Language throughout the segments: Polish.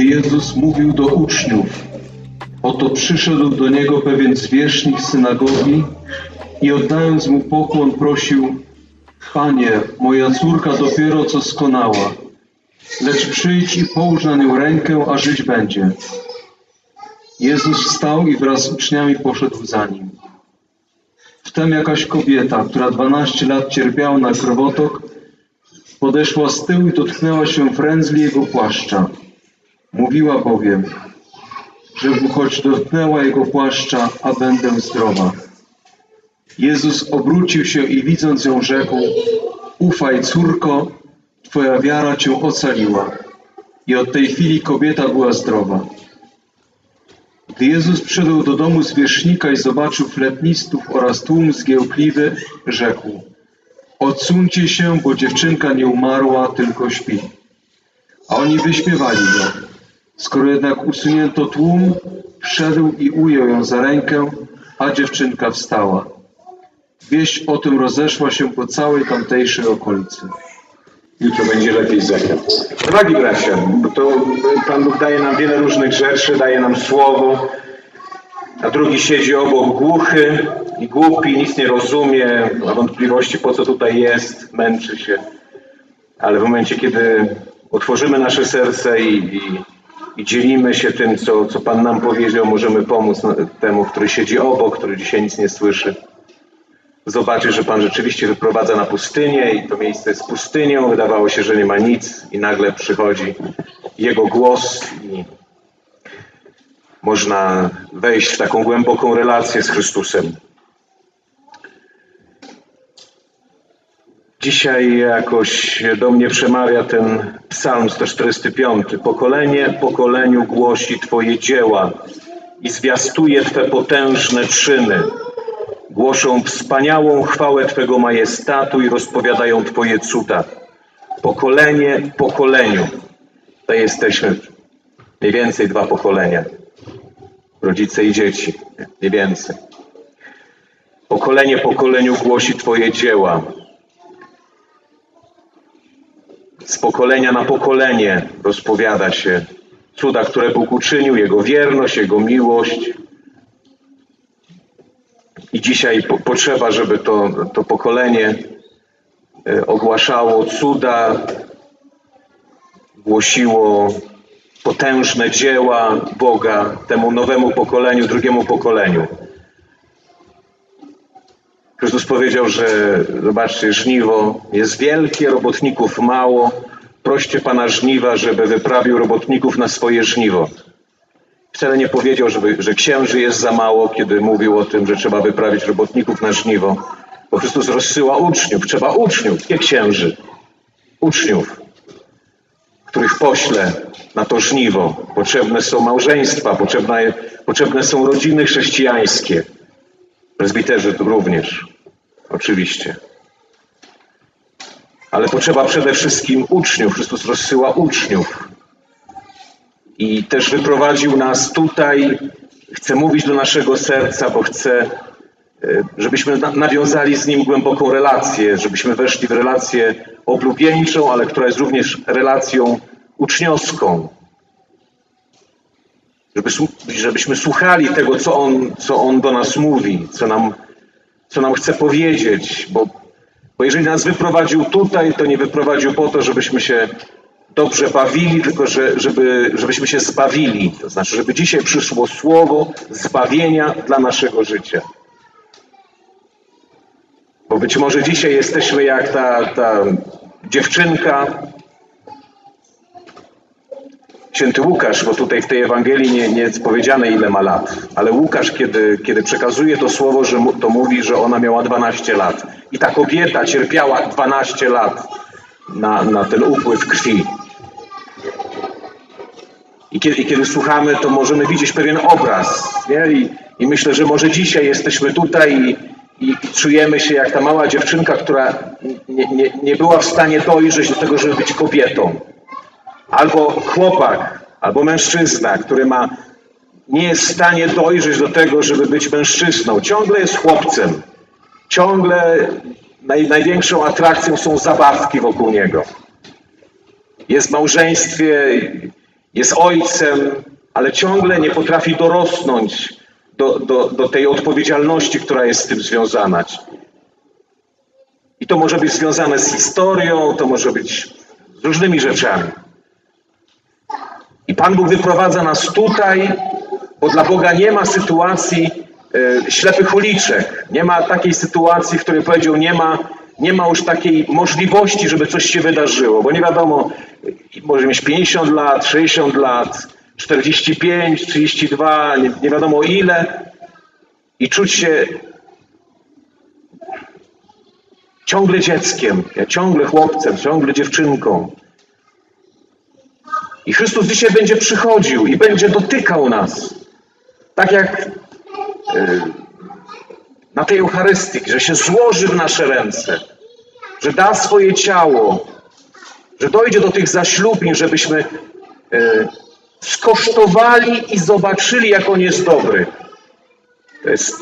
Gdy Jezus mówił do uczniów, oto przyszedł do niego pewien zwierzchnik synagogi i oddając mu pokłon prosił, Panie, moja córka dopiero co skonała, lecz przyjdź i połóż na nią rękę, a żyć będzie. Jezus wstał i wraz z uczniami poszedł za nim. Wtem jakaś kobieta, która 12 lat cierpiała na krwotok, podeszła z tyłu i dotknęła się frędzli jego płaszcza. Mówiła bowiem, że choć dotknęła jego płaszcza, a będę zdrowa. Jezus obrócił się i widząc ją rzekł, ufaj córko, twoja wiara cię ocaliła. I od tej chwili kobieta była zdrowa. Gdy Jezus przyszedł do domu zwierzchnika i zobaczył fletnistów oraz tłum zgiełkliwy, rzekł Odsuńcie się, bo dziewczynka nie umarła, tylko śpi. A oni wyśmiewali go. Skoro jednak usunięto tłum, wszedł i ujął ją za rękę, a dziewczynka wstała. Wieść o tym rozeszła się po całej tamtejszej okolicy. Jutro będzie lepiej z echem. Bracia, bo to Pan Bóg daje nam wiele różnych rzeczy, daje nam słowo, a drugi siedzi obok głuchy i głupi, nic nie rozumie, ma wątpliwości po co tutaj jest, męczy się. Ale w momencie, kiedy otworzymy nasze serce i, i, i dzielimy się tym, co, co Pan nam powiedział, możemy pomóc temu, który siedzi obok, który dzisiaj nic nie słyszy zobaczy, że Pan rzeczywiście wyprowadza na pustynię i to miejsce jest pustynią. Wydawało się, że nie ma nic i nagle przychodzi Jego głos i można wejść w taką głęboką relację z Chrystusem. Dzisiaj jakoś do mnie przemawia ten psalm 145. Pokolenie pokoleniu głosi Twoje dzieła i zwiastuje Twe potężne czyny. Głoszą wspaniałą chwałę Twego majestatu i rozpowiadają Twoje cuda. Pokolenie pokoleniu. To jesteśmy mniej więcej dwa pokolenia. Rodzice i dzieci. Mniej więcej. Pokolenie pokoleniu głosi Twoje dzieła. Z pokolenia na pokolenie rozpowiada się cuda, które Bóg uczynił, Jego wierność, Jego miłość, i dzisiaj po, potrzeba, żeby to, to pokolenie e, ogłaszało cuda, głosiło potężne dzieła Boga temu nowemu pokoleniu, drugiemu pokoleniu. Chrystus powiedział, że zobaczcie, żniwo jest wielkie, robotników mało. Proście Pana żniwa, żeby wyprawił robotników na swoje żniwo. Wcale nie powiedział, żeby, że księży jest za mało, kiedy mówił o tym, że trzeba wyprawić robotników na żniwo. Bo Chrystus rozsyła uczniów. Trzeba uczniów, nie księży. Uczniów, których pośle na to żniwo. Potrzebne są małżeństwa, potrzebne, potrzebne są rodziny chrześcijańskie. Prezbiterzy również, oczywiście. Ale potrzeba przede wszystkim uczniów. Chrystus rozsyła uczniów, i też wyprowadził nas tutaj. Chce mówić do naszego serca, bo chce, e, żebyśmy na- nawiązali z Nim głęboką relację, żebyśmy weszli w relację oblubieńczą, ale która jest również relacją uczniowską. Żeby, żebyśmy słuchali tego, co on, co on do nas mówi, co nam, co nam chce powiedzieć, bo, bo jeżeli nas wyprowadził tutaj, to nie wyprowadził po to, żebyśmy się dobrze bawili, tylko że, żeby, żebyśmy się zbawili. To znaczy, żeby dzisiaj przyszło słowo zbawienia dla naszego życia. Bo być może dzisiaj jesteśmy jak ta, ta dziewczynka, święty Łukasz, bo tutaj w tej Ewangelii nie, nie jest powiedziane ile ma lat, ale Łukasz, kiedy, kiedy przekazuje to słowo, że mu, to mówi, że ona miała 12 lat. I ta kobieta cierpiała 12 lat na, na ten upływ krwi. I kiedy, I kiedy słuchamy, to możemy widzieć pewien obraz. Nie? I, I myślę, że może dzisiaj jesteśmy tutaj i, i, czujemy się jak ta mała dziewczynka, która nie, nie, nie była w stanie dojrzeć do tego, żeby być kobietą. Albo chłopak, albo mężczyzna, który ma, nie jest w stanie dojrzeć do tego, żeby być mężczyzną. Ciągle jest chłopcem. Ciągle naj, największą atrakcją są zabawki wokół niego. Jest w małżeństwie jest ojcem, ale ciągle nie potrafi dorosnąć do, do, do tej odpowiedzialności, która jest z tym związana. I to może być związane z historią, to może być z różnymi rzeczami. Pan Bóg wyprowadza nas tutaj, bo dla Boga nie ma sytuacji e, ślepych uliczek. Nie ma takiej sytuacji, w której powiedział, nie ma, nie ma już takiej możliwości, żeby coś się wydarzyło, bo nie wiadomo, może mieć 50 lat, 60 lat, 45, 32, nie, nie wiadomo ile i czuć się ciągle dzieckiem, ciągle chłopcem, ciągle dziewczynką. I Chrystus dzisiaj będzie przychodził i będzie dotykał nas. Tak jak y, na tej Eucharystii, że się złoży w nasze ręce, że da swoje ciało, że dojdzie do tych zaślubin, żebyśmy y, skosztowali i zobaczyli, jak On jest dobry. To jest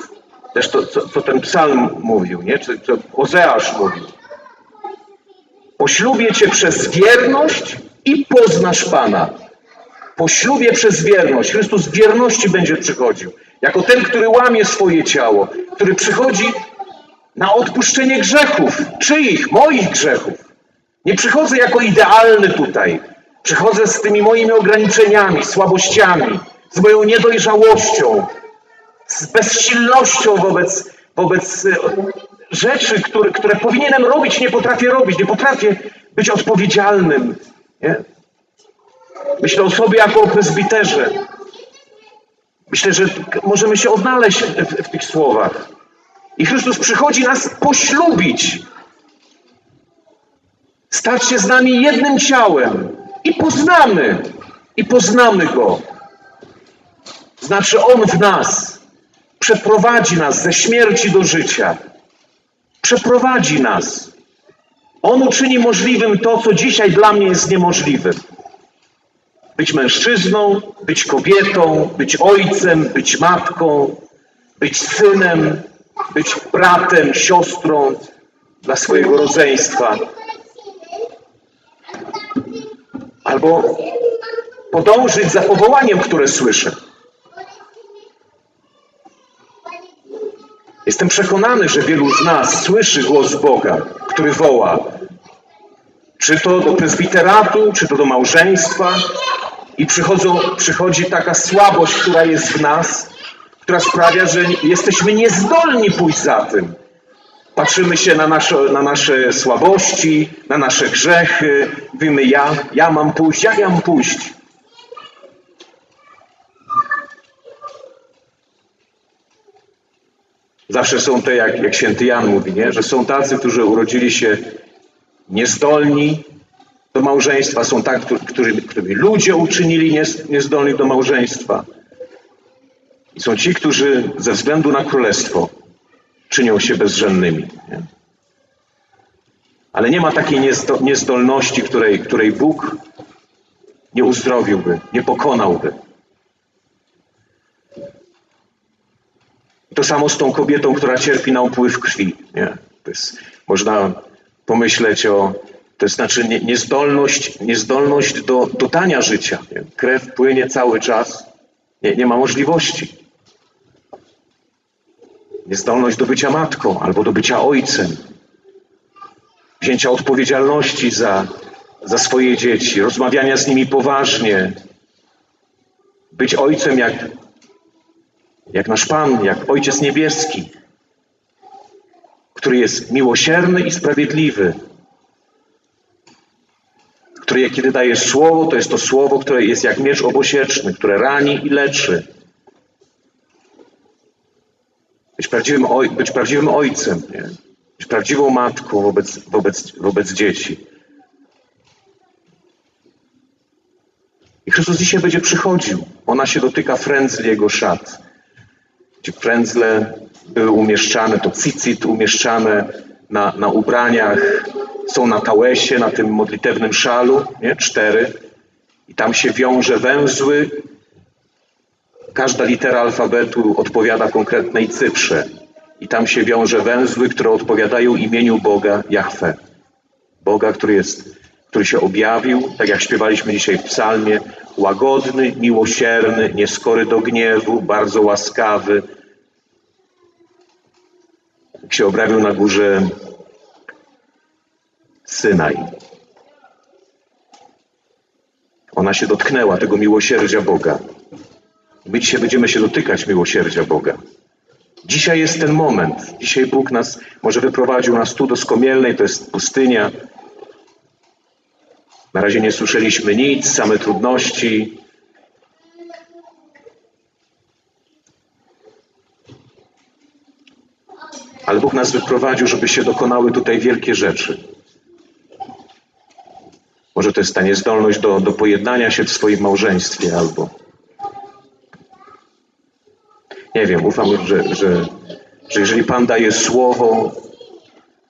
też to, co, co ten psalm mówił, nie? Co, co Ozeasz mówił. Poślubię Cię przez wierność i poznasz Pana. Poślubię przez wierność. Chrystus w wierności będzie przychodził. Jako ten, który łamie swoje ciało, który przychodzi na odpuszczenie grzechów. Czyich? Moich grzechów. Nie przychodzę jako idealny tutaj. Przychodzę z tymi moimi ograniczeniami, słabościami, z moją niedojrzałością, z bezsilnością wobec, wobec e, rzeczy, które, które powinienem robić, nie potrafię robić, nie potrafię być odpowiedzialnym. Nie? Myślę o sobie jako o prezbiterze. Myślę, że możemy się odnaleźć w, w tych słowach. I Chrystus przychodzi nas poślubić, stać się z nami jednym ciałem i poznamy, i poznamy Go. Znaczy On w nas przeprowadzi nas ze śmierci do życia. Przeprowadzi nas. On uczyni możliwym to, co dzisiaj dla mnie jest niemożliwym. Być mężczyzną, być kobietą, być ojcem, być matką, być synem, być bratem, siostrą dla swojego rodzeństwa. Albo podążyć za powołaniem, które słyszę. Jestem przekonany, że wielu z nas słyszy głos Boga, który woła, czy to do prezbiteratu, czy to do małżeństwa, i przychodzi taka słabość, która jest w nas, która sprawia, że jesteśmy niezdolni pójść za tym. Patrzymy się na nasze, na nasze słabości, na nasze grzechy, mówimy ja, ja mam pójść, jak ja mam pójść? Zawsze są te, jak, jak święty Jan mówi, nie? że są tacy, którzy urodzili się niezdolni do małżeństwa, są tak, którzy, którymi ludzie uczynili niezdolni do małżeństwa. I są ci, którzy ze względu na królestwo czynią się bezżennymi. Nie? Ale nie ma takiej niezdolności, której, której Bóg nie uzdrowiłby, nie pokonałby. To samo z tą kobietą, która cierpi na upływ krwi. Nie? To jest, można pomyśleć o, to znaczy nie, niezdolność, niezdolność do dodania życia. Nie? Krew płynie cały czas, nie, nie ma możliwości. Niezdolność do bycia matką albo do bycia ojcem. Wzięcia odpowiedzialności za, za swoje dzieci, rozmawiania z nimi poważnie. Być ojcem jak jak nasz Pan, jak Ojciec Niebieski, który jest miłosierny i sprawiedliwy, który kiedy daje słowo, to jest to słowo, które jest jak miecz obosieczny, które rani i leczy. Być prawdziwym, oj, być prawdziwym ojcem, nie? być prawdziwą matką wobec, wobec, wobec dzieci. I Chrystus dzisiaj będzie przychodził. Ona się dotyka frędzli Jego szat frędzle były umieszczane, to cicit umieszczane na, na ubraniach, są na tałysie, na tym modlitewnym szalu, nie? cztery. I tam się wiąże węzły. Każda litera alfabetu odpowiada konkretnej cyfrze. I tam się wiąże węzły, które odpowiadają imieniu Boga Jahwe. Boga, który jest który się objawił, tak jak śpiewaliśmy dzisiaj w psalmie, łagodny, miłosierny, nieskory do gniewu, bardzo łaskawy. Się objawił na górze Synaj. Ona się dotknęła tego miłosierdzia Boga. My dzisiaj będziemy się dotykać miłosierdzia Boga. Dzisiaj jest ten moment. Dzisiaj Bóg nas może wyprowadził nas tu do Skomielnej, to jest pustynia. Na razie nie słyszeliśmy nic, same trudności. Ale Bóg nas wyprowadził, żeby się dokonały tutaj wielkie rzeczy. Może to jest ta niezdolność do, do pojednania się w swoim małżeństwie albo nie wiem, ufam, że, że, że jeżeli Pan daje słowo,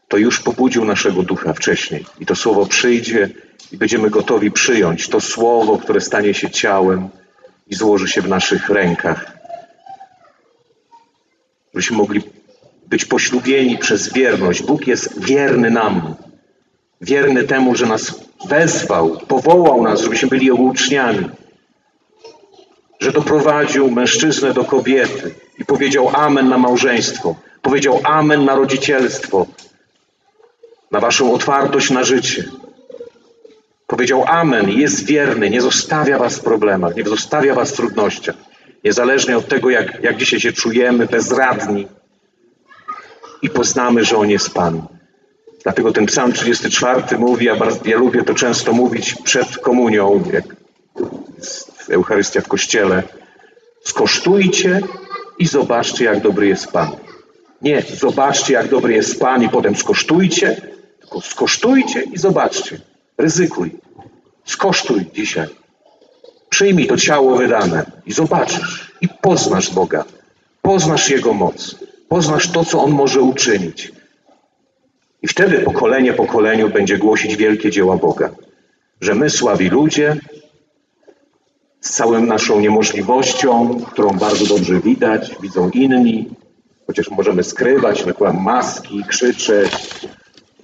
to już pobudził naszego ducha wcześniej. I to słowo przyjdzie i będziemy gotowi przyjąć to słowo, które stanie się ciałem i złoży się w naszych rękach. Żebyśmy mogli być poślubieni przez wierność. Bóg jest wierny nam. Wierny temu, że nas wezwał, powołał nas, żebyśmy byli Jego uczniami że doprowadził mężczyznę do kobiety i powiedział Amen na małżeństwo, powiedział Amen na rodzicielstwo, na waszą otwartość na życie. Powiedział Amen, jest wierny, nie zostawia was w problemach, nie zostawia was w trudnościach. Niezależnie od tego, jak, jak dzisiaj się czujemy, bezradni i poznamy, że On jest Pan. Dlatego ten psalm 34 mówi, ja, bardzo, ja lubię to często mówić przed komunią, jak Eucharystia w Kościele. Skosztujcie i zobaczcie, jak dobry jest Pan. Nie, zobaczcie, jak dobry jest Pan i potem skosztujcie, tylko skosztujcie i zobaczcie. Ryzykuj. Skosztuj dzisiaj. Przyjmij to ciało wydane i zobaczysz i poznasz Boga. Poznasz Jego moc. Poznasz to, co On może uczynić. I wtedy pokolenie pokoleniu będzie głosić wielkie dzieła Boga. Że my, słabi ludzie, z całą naszą niemożliwością, którą bardzo dobrze widać, widzą inni, chociaż możemy skrywać, nakładać maski, krzyczeć,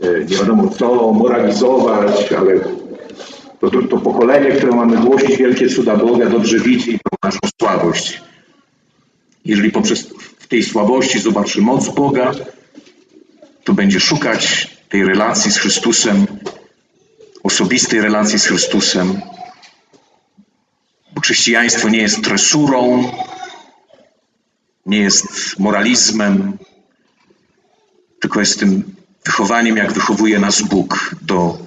e, nie wiadomo co, moralizować, ale to, to, to pokolenie, które mamy głosić wielkie cuda Boga, dobrze widzi tą naszą słabość. Jeżeli poprzez w tej słabości zobaczy moc Boga, to będzie szukać tej relacji z Chrystusem, osobistej relacji z Chrystusem, bo chrześcijaństwo nie jest tresurą, nie jest moralizmem, tylko jest tym wychowaniem, jak wychowuje nas Bóg do,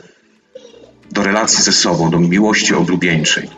do relacji ze sobą, do miłości oblubieńczej.